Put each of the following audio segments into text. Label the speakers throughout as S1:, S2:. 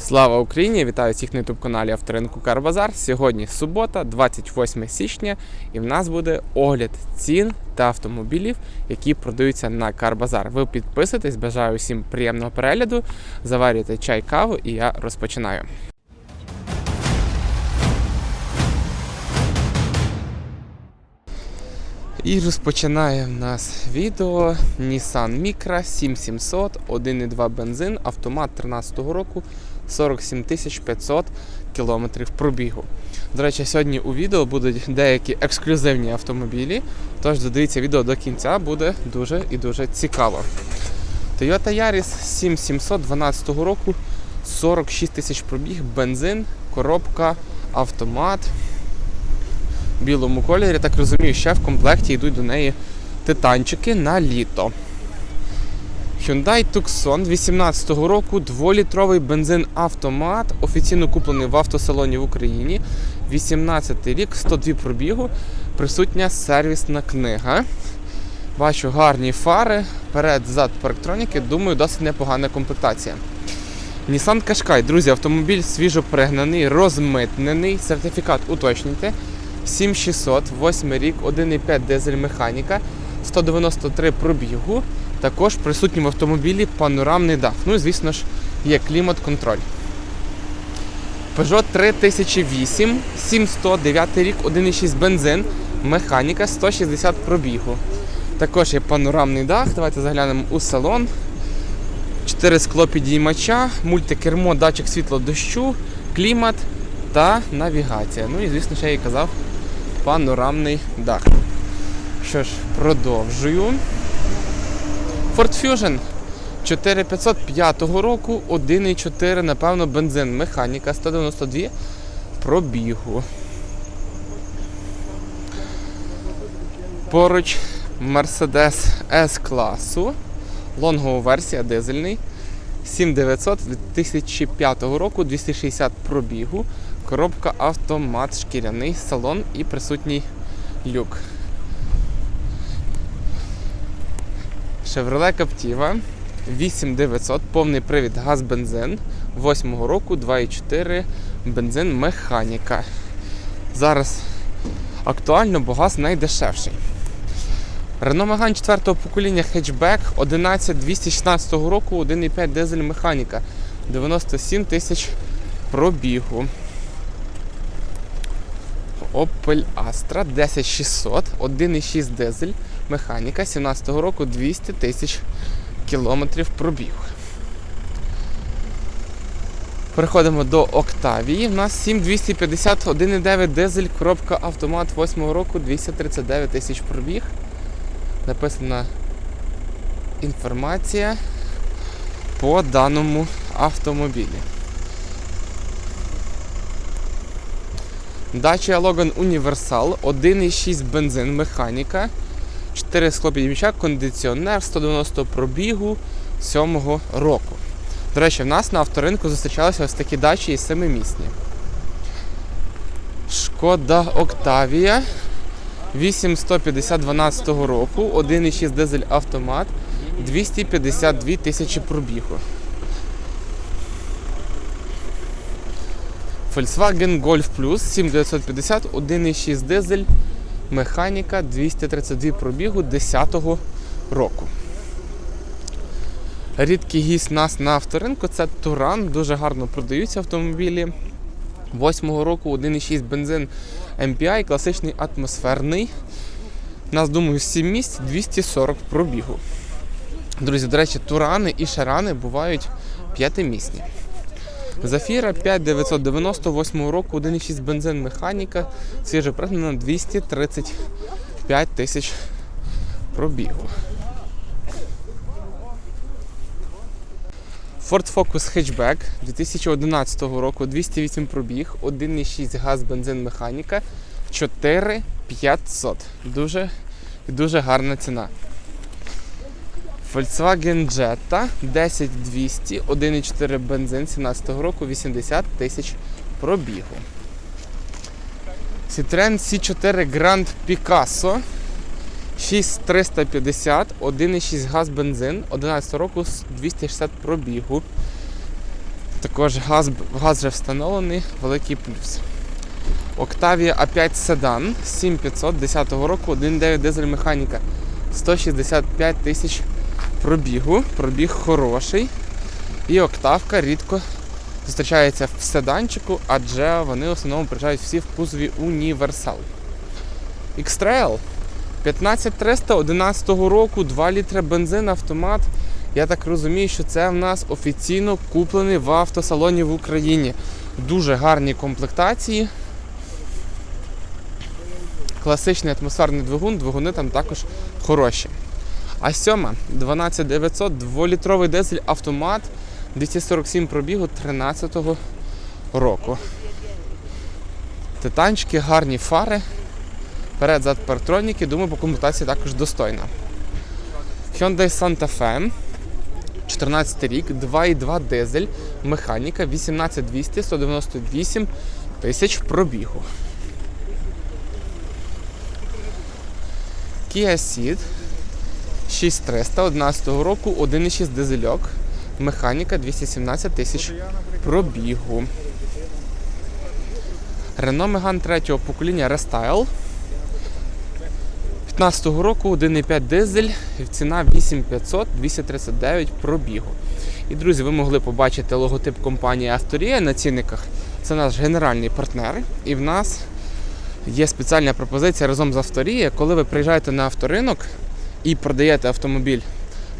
S1: Слава Україні! Вітаю всіх на youtube каналі Авторинку Карбазар. Сьогодні субота, 28 січня, і в нас буде огляд цін та автомобілів, які продаються на Карбазар. Ви підписуйтесь, бажаю всім приємного перегляду. Заварюйте чай, каву, і я розпочинаю. І розпочинає в нас відео Nissan Micra 7700, 1,2 бензин, автомат 13 року, 47 500 кілометрів пробігу. До речі, сьогодні у відео будуть деякі ексклюзивні автомобілі, тож додивіться відео до кінця, буде дуже і дуже цікаво. Toyota Yaris 7700 12 року, 46 тисяч пробіг, бензин, коробка, автомат в білому кольорі. Так розумію, ще в комплекті йдуть до неї титанчики на літо. Hyundai Tucson 18 року, 2-літровий бензин автомат, офіційно куплений в автосалоні в Україні. 18 рік, 102 пробігу, присутня сервісна книга. Бачу гарні фари, перед зад парктроніки, думаю, досить непогана комплектація. Nissan Qashqai, друзі, автомобіль свіжо пригнаний, розмитнений, сертифікат уточнюйте. 7600, 8 рік, 1,5 дизель механіка, 193 пробігу. Також присутній в автомобілі панорамний дах. Ну і звісно ж є клімат-контроль. Peugeot 3008, 7109 рік, 1,6 бензин, механіка, 160 пробігу. Також є панорамний дах. Давайте заглянемо у салон. 4 склопідіймача, мультикермо, датчик світло дощу, клімат та навігація. Ну і звісно, ще я і казав, панорамний дах. Що ж, продовжую. Ford Fusion 4505 року, 1,4, напевно, бензин, механіка 192 пробігу. Поруч Mercedes S-класу. Лонгова версія дизельний. 7900 2005 року, 260 пробігу, коробка автомат, шкіряний салон і присутній люк. Chevrolet Captiva 8900, повний привід газ-бензин 8 року, 2,4 бензин механіка. Зараз актуально, бо газ найдешевший. Renault Megane 4 покоління хетчбек 11216 року, 1,5 дизель механіка, 97 тисяч пробігу. Opel Astra 10600, 1,6 дизель, механіка 17 року, 200 тисяч кілометрів пробігу. Переходимо до Октавії. У нас 7250, 1,9 дизель, коробка автомат 8 року, 239 тисяч пробіг написана інформація по даному автомобілі. Dacia Logan Universal, 1,6 бензин, механіка, 4 склопідімча, кондиціонер, 190 пробігу 7-го року. До речі, в нас на авторинку зустрічалися ось такі дачі і 7-місні. Шкода Октавія 8150 12 року, 1,6 дизель автомат, 252 тисячі пробігу. Volkswagen Golf Plus 7950, 1,6 дизель, механіка, 232 пробігу 10 року. Рідкий гість нас на авторинку це Туран, дуже гарно продаються автомобілі. 8 року 1,6 бензин MPI, класичний атмосферний. Нас, думаю, 7 місць 240 пробігу. Друзі, до речі, турани і шарани бувають п'ятимісні. Зафіра 5998 року, 1,6 бензин механіка, свіже пригнана 235 тисяч пробігу. Ford Focus Hatchback 2011 року, 208 пробіг, 1,6 газ, бензин, механіка, 4500. Дуже дуже гарна ціна. Volkswagen Jetta 10200, 1,4 бензин 17 року, 80 тисяч пробігу. Citroen C4 Grand Picasso 6350, 1,6 газ бензин, 11 року 260 пробігу. Також газ, газ вже встановлений, великий плюс. Octavia A5 Sedan 7500 10 року, 1.9 дизель механіка. 165 тисяч пробігу. Пробіг хороший. І октавка рідко зустрічається в седанчику, адже вони в основному приїжджають всі в кузові універсал. X-Trail 15300 11 року, 2 літри бензин, автомат. Я так розумію, що це в нас офіційно куплений в автосалоні в Україні. Дуже гарні комплектації. Класичний атмосферний двигун, двигуни там також хороші. А сьома 12900, 2-літровий дизель автомат 247 пробігу 13-го року. Титанчики, гарні фари. Перед зад партроніки, думаю, по комплектації також достойна. Hyundai Santa Fe 14 рік, 2,2 дизель, механіка 18200, 198 тисяч пробігу. Kia Ceed 6300 11 року, 1,6 дизельок, механіка 217 тисяч пробігу. Renault Megane 3 покоління Restyle 15 року 1,5 дизель, ціна 8500, 239 пробігу. І, друзі, ви могли побачити логотип компанії Авторія на цінниках. Це наш генеральний партнер. І в нас є спеціальна пропозиція разом з Авторія. Коли ви приїжджаєте на авторинок і продаєте автомобіль,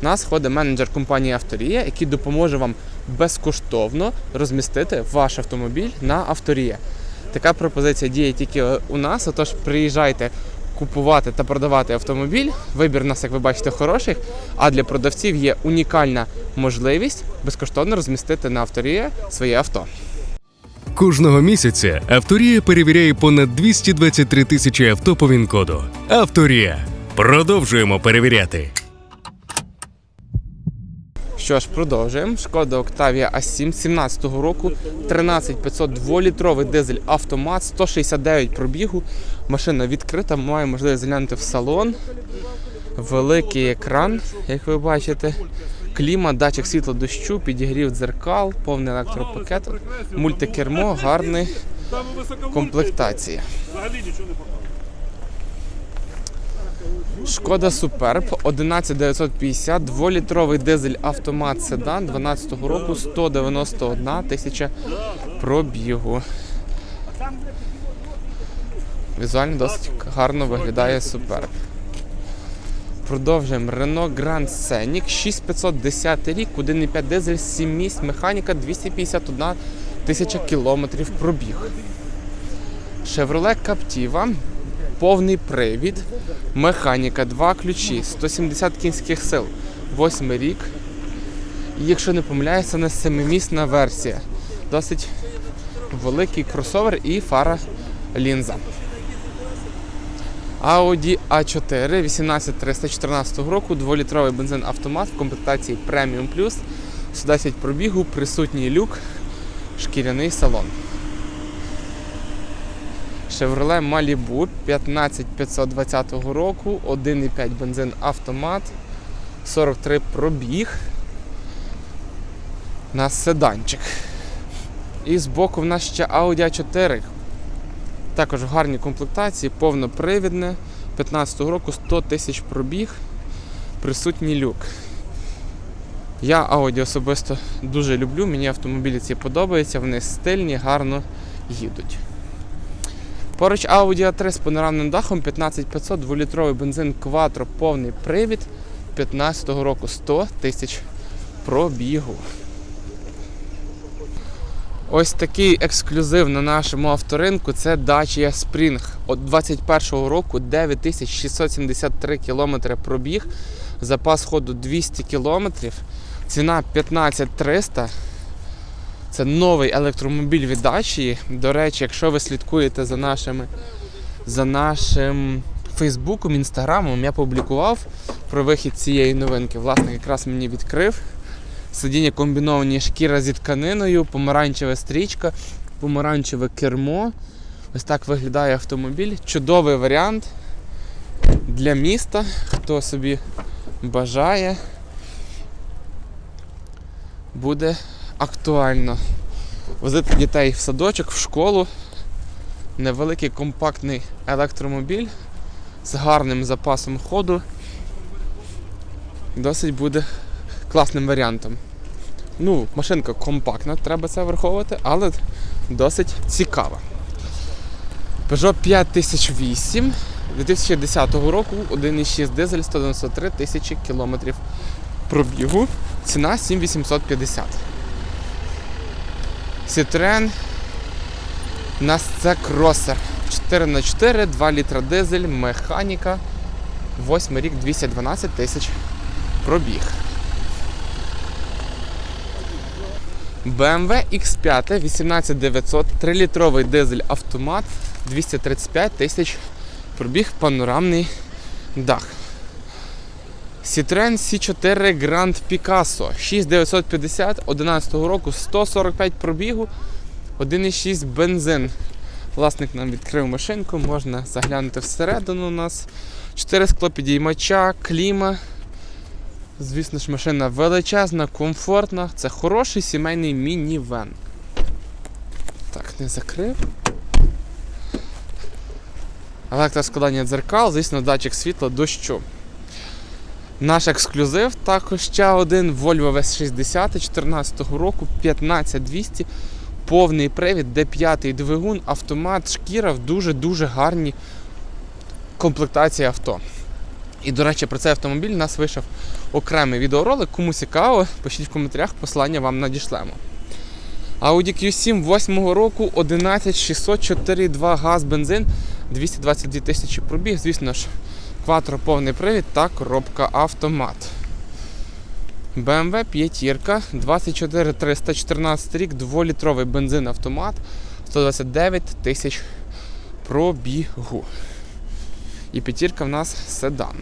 S1: у нас ходить менеджер компанії Авторія, який допоможе вам безкоштовно розмістити ваш автомобіль на Авторія. Така пропозиція діє тільки у нас, отож приїжджайте купувати та продавати автомобіль. Вибір у нас, як ви бачите, хороший. А для продавців є унікальна можливість безкоштовно розмістити на авторія своє авто.
S2: Кожного місяця Авторія перевіряє понад 223 тисячі авто по ВІН-коду. Авторія. Продовжуємо перевіряти.
S1: Що ж, продовжуємо. Шкода Octavia A7 17 року, 13500 2-літровий дизель автомат, 169 пробігу. Машина відкрита, має можливість заглянути в салон. Великий екран, як ви бачите. Кліма, датчик світло дощу, підігрів дзеркал, повний електропакет, мультикермо, гарний комплектація.
S3: Взагалі нічого не показує.
S1: Шкода Суперб 11950, 2-літровий дизель автомат седан 12 року, 191 тисяча пробігу. Візуально досить гарно виглядає Суперб. Продовжуємо Renault Grand Scenic 6510 рік, 1,5 дизель, 7 місць, механіка 251 тисяча кілометрів пробіг. Chevrolet Captiva, повний привід, механіка, два ключі, 170 кінських сил, 8 рік. І якщо не помиляюся, не семимісна версія. Досить великий кросовер і фара лінза. Audi A4 18314 року, 2-літровий бензин автомат в комплектації Premium Plus, 110 пробігу, присутній люк, шкіряний салон. Chevrolet Malibu 15520 року, 1,5 бензин автомат, 43 пробіг. На седанчик. І збоку в нас ще Audi A4. Також в гарній комплектації, повнопривідне, 15-го року 100 тисяч пробіг, присутній люк. Я Audi особисто дуже люблю, мені автомобілі ці подобаються, вони стильні, гарно їдуть. Поруч Audi A3 з панорамним дахом 15500, 2-літровий бензин Quattro, повний привід 15-го року 100 тисяч пробігу. Ось такий ексклюзив на нашому авторинку це Dacia Spring. От 21-го року 9673 км пробіг, запас ходу 200 км, ціна 15300. Це новий електромобіль від Dacia. До речі, якщо ви слідкуєте за нашими за нашим Фейсбуком, інстаграмом, я публікував про вихід цієї новинки. Власник якраз мені відкрив. Сидіння комбіновані шкіра зі тканиною, помаранчева стрічка, помаранчеве кермо. Ось так виглядає автомобіль. Чудовий варіант для міста, хто собі бажає, буде актуально возити дітей в садочок, в школу. Невеликий компактний електромобіль з гарним запасом ходу. Досить буде класним варіантом. Ну, машинка компактна, треба це враховувати, але досить цікава. Peugeot 5008 2010 року 1,6 дизель 193 тисячі кілометрів пробігу. Ціна 7850. Citroen це кросер 4х4, 2 літра дизель, механіка. 8 рік 212 тисяч пробіг. BMW X5 18900, 3-літровий дизель автомат, 235 тисяч пробіг панорамний дах. Citroen C4 Grand Picasso 6950 11 року 145 пробігу, 1,6 бензин. Власник нам відкрив машинку, можна заглянути всередину у нас. 4 склопідіймача, кліма. Звісно ж, машина величезна, комфортна. Це хороший сімейний мінівен. Так, не закрив. Електроскладання дзеркал, звісно, датчик світла дощу. Наш ексклюзив також ще один Volvo V60 14 року 15200. Повний привід, D5 двигун, автомат, шкіра в дуже-дуже гарній комплектації авто. І, до речі, про цей автомобіль у нас вийшов окремий відеоролик. Кому цікаво, пишіть в коментарях, послання вам надішлемо. Audi Q7 8 року 11604,2 газ, бензин, 222 тисячі пробіг, звісно ж, кватро повний привід та коробка автомат. BMW 5 24314 рік, 2-літровий бензин автомат, 129 тисяч пробігу. І п'ятірка в нас седан.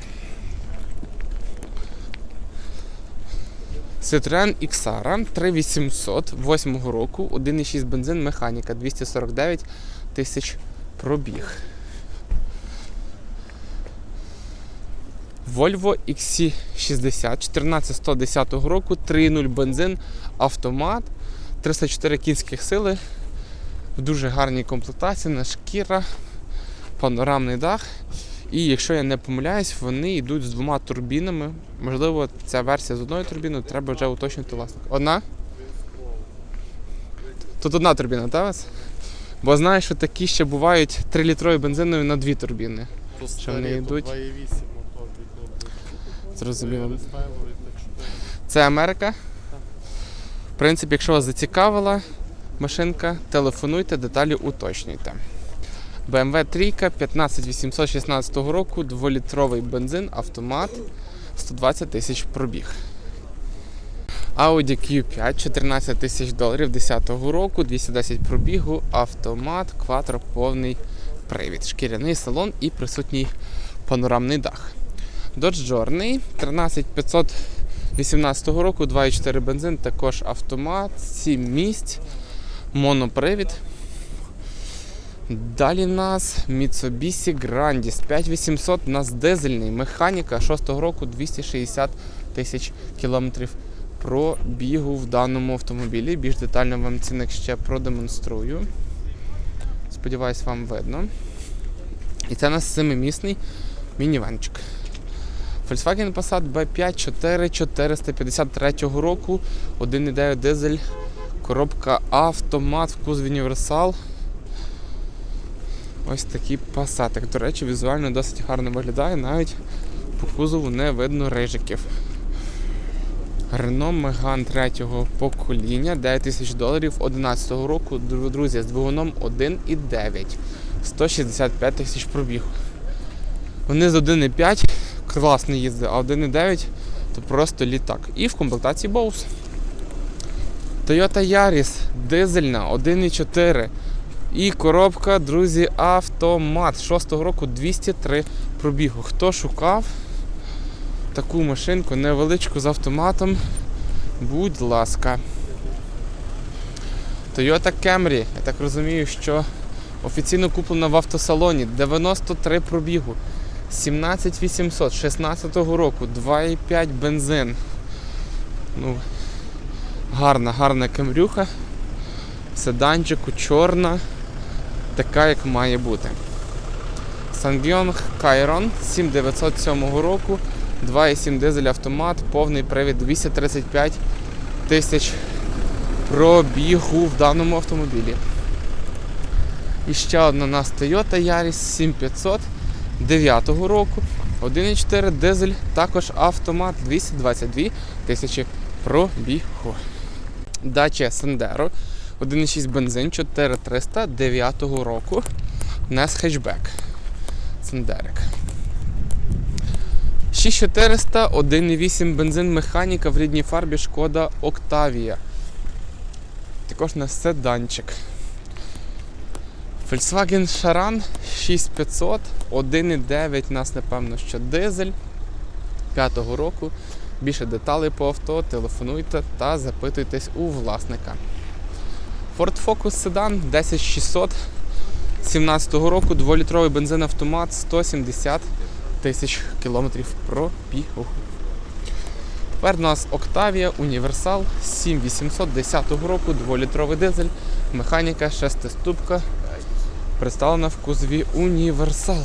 S1: Citroen Xara 3800 8 року, 1,6 бензин, механіка, 249 тисяч пробіг. Volvo XC60 14110 року, 3.0 бензин, автомат, 304 кінських сили, в дуже гарній комплектації, на шкіра, панорамний дах. І якщо я не помиляюсь, вони йдуть з двома турбінами. Можливо, ця версія з одною турбіною, треба вже уточнити власник. Одна? Тут одна турбіна, так? вас? Бо знаю, що такі ще бувають 3-літрові бензинові на дві турбіни. Що вони йдуть?
S3: 2,8 мотор від
S1: Зрозуміло. Це Америка. В принципі, якщо вас зацікавила машинка, телефонуйте, деталі уточнюйте. BMW 3 15816 року, 2-літровий бензин, автомат, 120 тисяч пробіг. Audi Q5 14 тисяч доларів 10 року, 210 пробігу, автомат, кватро, повний привід, шкіряний салон і присутній панорамний дах. Dodge Journey 13500 18 року, 2,4 бензин, також автомат, 7 місць, монопривід. Далі нас Mitsubishi Grandis 5800, у нас дизельний, механіка 6 року 260 тисяч кілометрів пробігу в даному автомобілі. Більш детально вам цінник ще продемонструю. Сподіваюсь, вам видно. І це у нас 7-місний мінівенчик. Volkswagen Passat B5 4 453 року, 1,9 дизель, коробка автомат, вкус універсал. Ось такий пасатик. До речі, візуально досить гарно виглядає, навіть по кузову не видно рижиків. Renault Megane третього покоління, 9 тисяч доларів 11 року, друзі, з двигуном 1,9, 165 тисяч пробігу. Вони з 1,5 класно їздить, а 1,9 то просто літак. І в комплектації Bose. Toyota Yaris дизельна 1,4. І коробка, друзі, автомат 6 року 203 пробігу. Хто шукав таку машинку невеличку з автоматом, будь ласка. Toyota Camry, я так розумію, що офіційно куплена в автосалоні 93 пробігу. 17800 16 року, 2,5 бензин. Ну, Гарна, гарна кемрюха. Седанчику чорна, така як має бути. Сангйонг Кайрон 7907 року, 2,7 дизель автомат, повний привід 235 тисяч пробігу в даному автомобілі. І ще одна у нас Toyota Yaris 7500 9 року. 1,4 дизель, також автомат 222 тисячі пробігу. Dacia Sandero 1,6 бензин 4300 9 року. NES хетчбек. Сандерик. 6400, 1,8 бензин механіка в рідній фарбі шкода Octavia. Також на седанчик. Volkswagen Charan 6500, 1,9 у нас, напевно, що дизель 5-го року. Більше деталей по авто, телефонуйте та запитуйтесь у власника. Ford Focus Sedan 10600 17-го року, 2-літровий бензин автомат 170 тисяч кілометрів пробігу. Тепер у нас Octavia Універсал 7800 10-го року, 2-літровий дизель, механіка, шестиступка, представлена в кузові Універсал.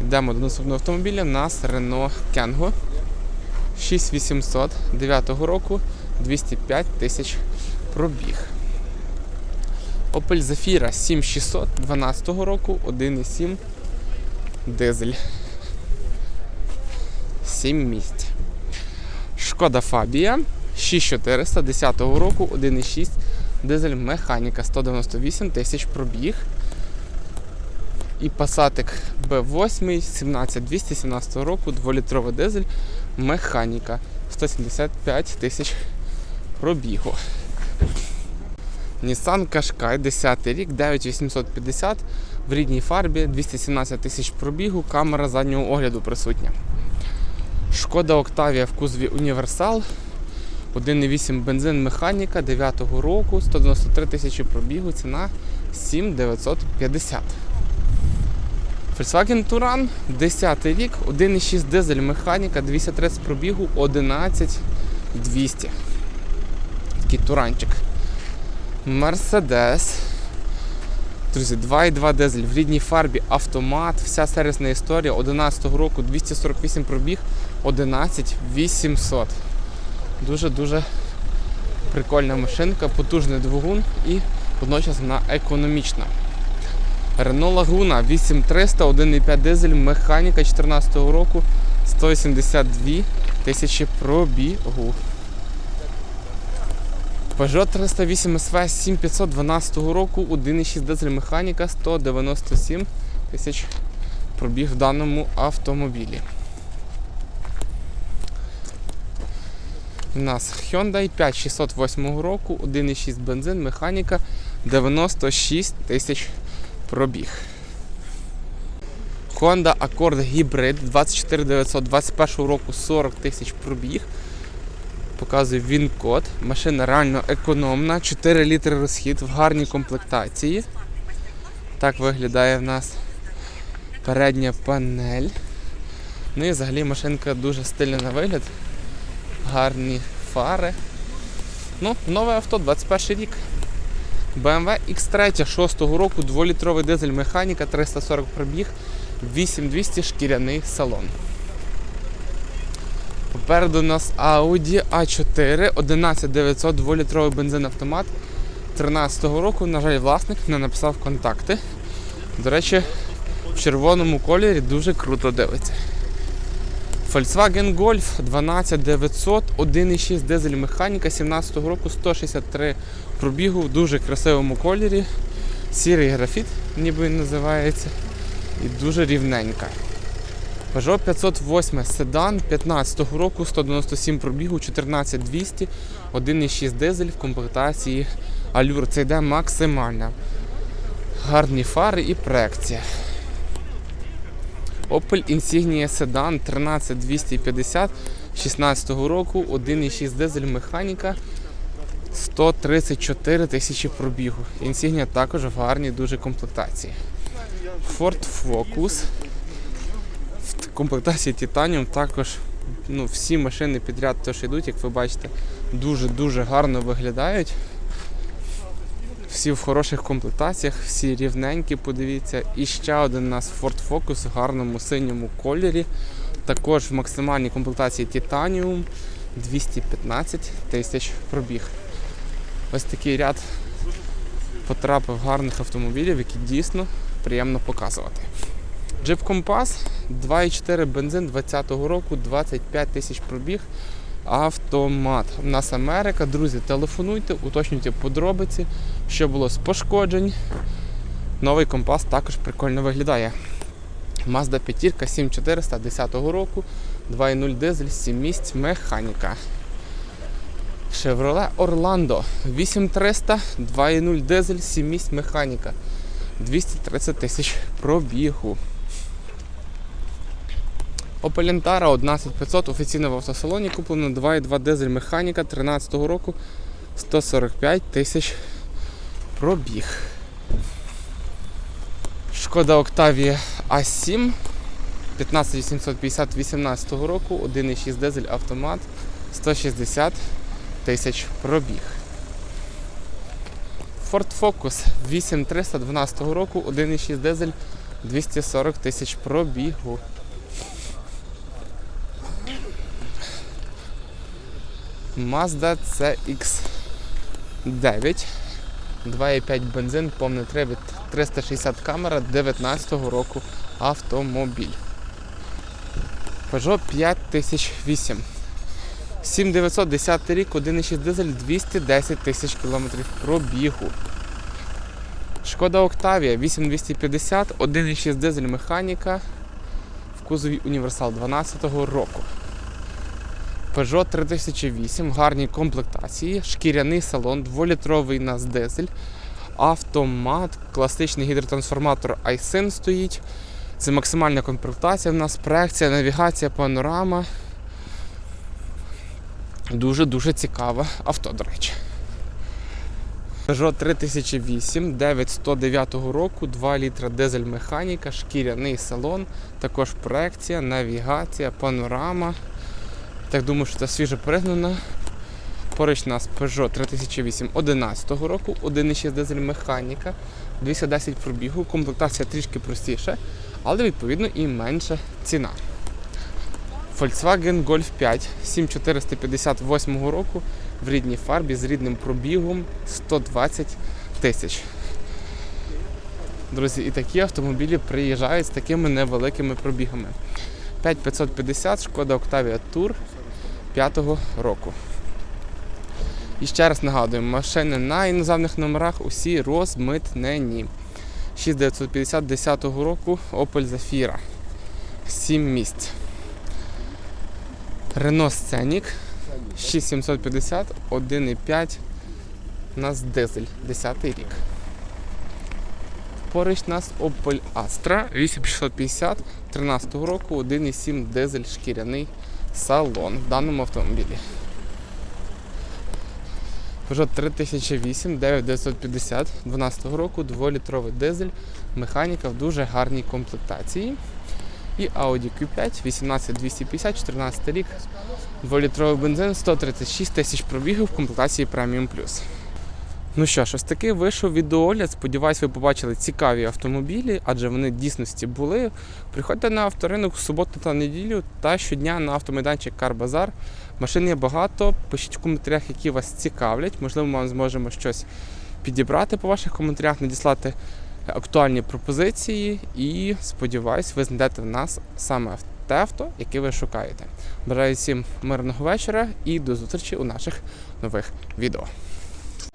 S1: Йдемо до наступного автомобіля. У нас Renault Kangoo 6800 9-го року, 205 тисяч пробіг. Opel Zafira 7600 12 року, 1,7 дизель. 7 місць. Шкода Фабія 6400 10 року, 1,6 дизель механіка 198 тисяч пробіг. І Passat B8 17200 17 року, 2-літровий дизель механіка 175 тисяч пробігу. Nissan Qashqai 10 рік, 9850 в рідній фарбі, 217 тисяч пробігу, камера заднього огляду присутня. Шкода Octavia в кузові Універсал. 1,8 бензин механіка 9 року, 193 тисячі пробігу, ціна 7950. Volkswagen Touran 10 рік, 1,6 дизель механіка, 230 пробігу, 11200. Такий туранчик. Мерседес. Друзі, 2,2 дизель в рідній фарбі, автомат, вся сервісна історія 11 року, 248 пробіг, 11800. Дуже-дуже прикольна машинка, потужний двигун і водночас вона економічна. Renault Laguna 8300, 1,5 дизель, механіка 2014 року, 182 тисячі пробігу. Peugeot 308 SV 7512 року, 1,6 дизель механіка, 197 тисяч пробіг в даному автомобілі. У нас Hyundai 5608 року, 1,6 бензин, механіка, 96 тисяч пробіг. Honda Accord Hybrid 24921 року 40 тисяч пробіг. Показує він код. Машина реально економна, 4 літри розхід в гарній комплектації. Так виглядає в нас передня панель. Ну і взагалі машинка дуже стильна на вигляд. Гарні фари. Ну, нове авто, 21 рік. BMW X3 6 року, 2-літровий дизель механіка, 340 пробіг, 8200 шкіряний салон. Попереду у нас Audi A4 11900 2-літровий бензин автомат 13 року. На жаль, власник не написав контакти. До речі, в червоному кольорі дуже круто дивиться. Volkswagen Golf 12900, 1,6 дизель механіка 17 року, 163 пробігу в дуже красивому кольорі. Сірий графіт, ніби він називається. І дуже рівненька. Peugeot 508 седан 15 року, 197 пробігу, 14200, 1,6 дизель в комплектації Allure. Це йде максимальна. Гарні фари і проекція. Opel Insignia Sedan 13250 16 року, 1,6 дизель механіка, 134 тисячі пробігу. Insignia також в гарній дуже комплектації. Ford Focus в комплектації Titanium також ну, всі машини підряд, що йдуть, як ви бачите, дуже-дуже гарно виглядають. Всі в хороших комплектаціях, всі рівненькі, подивіться. І ще один у нас Ford Focus в гарному синьому кольорі. Також в максимальній комплектації Titanium 215 тисяч пробіг. Ось такий ряд потрапив гарних автомобілів, які дійсно приємно показувати. Jeep Compass 2.4 бензин 2020 року, 25 тисяч пробіг. Автомат. У нас Америка. Друзі, телефонуйте, уточнюйте подробиці, що було з пошкоджень. Новий компас також прикольно виглядає. Mazda 5 7400 10 року, 2.0 дизель, 7 місць, механіка. Chevrolet Orlando 8300, 2.0 дизель, 7 місць, механіка. 230 тисяч пробігу. Opel Antara 11500 офіційно в автосалоні куплено 2.2 дизель механіка 13 року 145 тисяч пробіг. Шкода Octavia A7 15850 18 року 1.6 дизель автомат 160 тисяч пробіг. Ford Focus 8312 року 1.6 дизель 240 тисяч пробігу. Mazda CX9 2,5 бензин, повний привід 360 камера 19 року автомобіль. Peugeot 5008. 7910 рік, 1,6 дизель, 210 тисяч кілометрів пробігу. Шкода Octavia 8250, 1,6 дизель механіка в кузові Універсал 12-го року. Peugeot 3008, гарні комплектації, шкіряний салон, 2-літровий нас дизель, автомат, класичний гідротрансформатор iSyn стоїть. Це максимальна комплектація в нас, проекція, навігація, панорама. Дуже-дуже цікаве авто, до речі. Peugeot 3008, 9109 року, 2 літра дизель механіка, шкіряний салон, також проекція, навігація, панорама. Так думаю, що це свіже пригнана. Поруч нас Peugeot 3008 11 року, 1,6 дизель механіка, 210 пробігу, комплектація трішки простіша, але відповідно і менша ціна. Volkswagen Golf 5 7458 року в рідній фарбі з рідним пробігом 120 тисяч. Друзі, і такі автомобілі приїжджають з такими невеликими пробігами. 5550 шкода Octavia Tour 5 року. І ще раз нагадуємо, машини на іноземних номерах усі розмитнені. 6950 10 року Opel Zafira. 7 місць. Renault Scenic 6750 1,5 у нас дизель 10 рік. Поруч нас Opel Astra 8650 13 року 1,7 дизель шкіряний салон в даному автомобілі. Peugeot 3008 9950 12 року 2-літровий дизель, механіка в дуже гарній комплектації. І Audi Q5 18250 14 рік, 2-літровий бензин, 136 тисяч пробігів в комплектації Premium Plus. Ну що ж, ось такий вийшов відеоогляд. Сподіваюсь, ви побачили цікаві автомобілі, адже вони дійсності були. Приходьте на авторинок в суботу та неділю та щодня на автомайданчик Карбазар. Машин є багато. Пишіть в коментарях, які вас цікавлять. Можливо, ми вам зможемо щось підібрати по ваших коментарях, надіслати актуальні пропозиції. І сподіваюсь, ви знайдете в нас саме те авто, яке ви шукаєте. Бажаю всім мирного вечора і до зустрічі у наших нових відео.